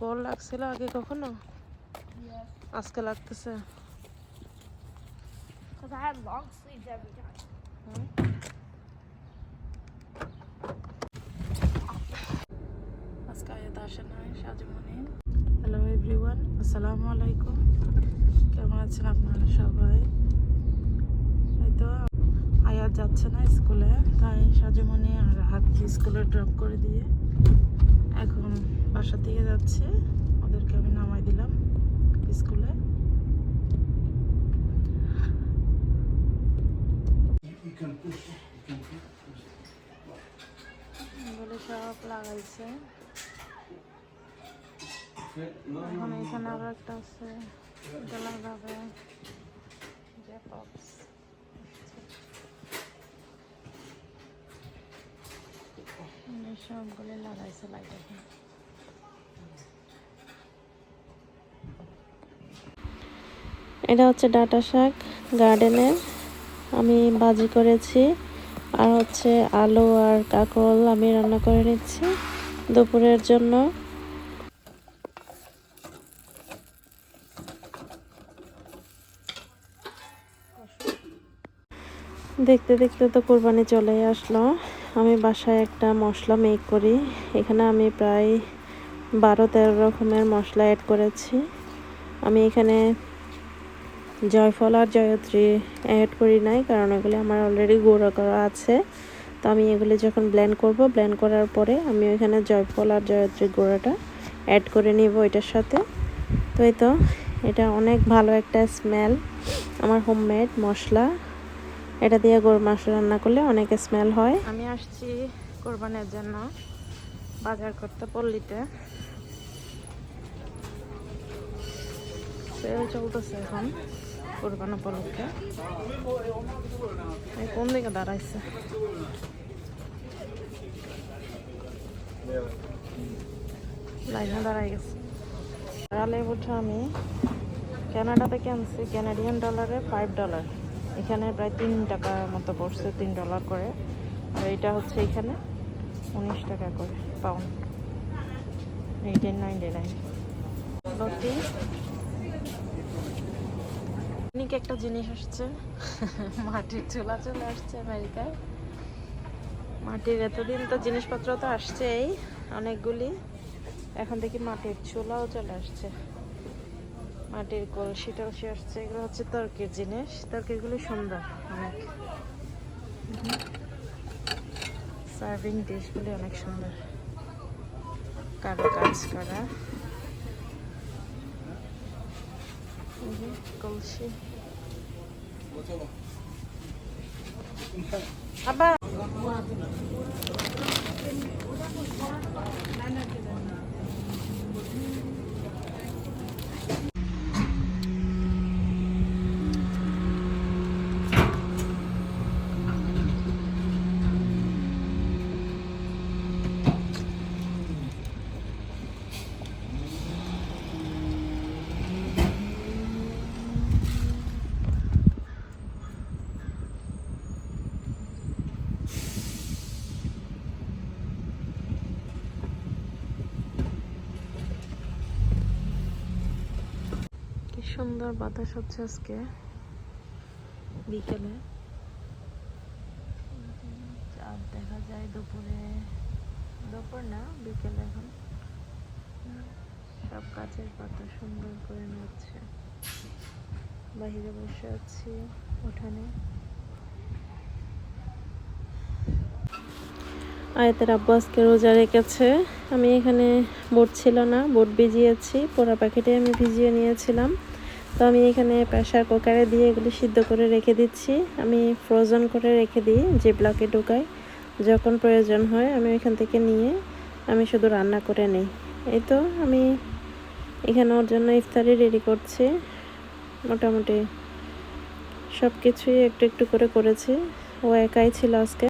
Call লাগছিল আগে কখনো? আজকে লাগতেছে। Because I had long sleeves every time. Hello everyone আসসালামু আলাইকুম। কেমন আছেন আপনারা সবাই? এই তো আয়াত যাচ্ছে না স্কুলে তাই সাজুমণি আর হাতকে স্কুলে ড্রপ করে দিয়ে এখন বাসার দিকে যাচ্ছে। ওদেরকে আমি নামাই দিলাম স্কুলে. বলে সব লাগাইছে। এখন এখানে আরও একটা আছে। লাগাবে। পপস সবগুলো লাগাইছে এটা হচ্ছে ডাটা শাক গার্ডেনের আমি বাজি করেছি। আর হচ্ছে আলু আর কাঁকরোল আমি রান্না করে নিচ্ছি দুপুরের জন্য। দেখতে দেখতে তো কোরবানি চলে আসলো। আমি বাসায় একটা মশলা মেক করি। এখানে আমি প্রায় বারো তেরো রকমের মশলা অ্যাড করেছি। আমি এখানে জয়ফল আর জয়ত্রী অ্যাড করি নাই, কারণ এগুলি আমার অলরেডি গুঁড়ো করা আছে। তো আমি এগুলি যখন ব্লেন্ড করব ব্লেন্ড করার পরে আমি ওইখানে জয়ফল আর জয়ত্রী গুঁড়োটা অ্যাড করে নিব এটার সাথে। তো এই তো, এটা অনেক ভালো একটা স্মেল আমার হোমমেড মশলা। এটা দিয়ে গরুর মাংস রান্না করলে অনেক স্মেল হয়। আমি আসছি কোরবানের জন্য বাজার করতে পল্লীতে। সেল চলতেছে এখন কোরবান উপলক্ষে। কোন দিকে দাঁড়াইছে? লাইনে দাঁড়াই গেছে। দাঁড়ালে উঠে আমি কানাডা থেকে আনছি ক্যানাডিয়ান ডলারে ফাইভ ডলার এখানে প্রায় তিন টাকা মতো পড়ছে, তিন ডলার করে। আর এটা হচ্ছে এখানে উনিশ টাকা করে পাউন্ড এইটিন নাইনটি নাইন অনেক একটা জিনিস আসছে। মাটির চুলা চলে আসছে আমেরিকায়। মাটির এতদিন তো জিনিসপত্র তো আসছেই, অনেকগুলি। এখন দেখি মাটির চুলাও চলে আসছে। মাটির কলসি টলসি আসছে এগুলো হচ্ছে তর্কের জিনিস। তর্কিগুলি সুন্দর, অনেক। সার্ভিং ডিশগুলি অনেক সুন্দর। কারও কাজ করা। কলসি। আবার সুন্দর বাতাস হচ্ছে আজকে। বিকেলে। চাঁদ দেখা যায় দুপুরে। দুপুর না, বিকেলে এখন। সব গাছের পাতা সুন্দর করে নড়ছে। বাহিরে বসে আছি উঠানে। আয়তের আব্বু আজকে রোজা রেখেছে। আমি এখানে বোট ছিল না, বোট ভিজিয়েছি। পোড়া প্যাকেটে আমি ভিজিয়ে নিয়েছিলাম। তো আমি এখানে প্রেশার কুকারে দিয়ে এগুলি সিদ্ধ করে রেখে দিচ্ছি। আমি ফ্রোজেন করে রেখে দিই যে ব্লকে ঢুকাই যখন প্রয়োজন হয় আমি এখান থেকে নিয়ে আমি শুধু রান্না করে নিই। এই তো আমি এখানে ওর জন্য ইফতারি রেডি করছি। মোটামুটি সব কিছুই একটু একটু করে করেছি। ও একাই ছিল আজকে।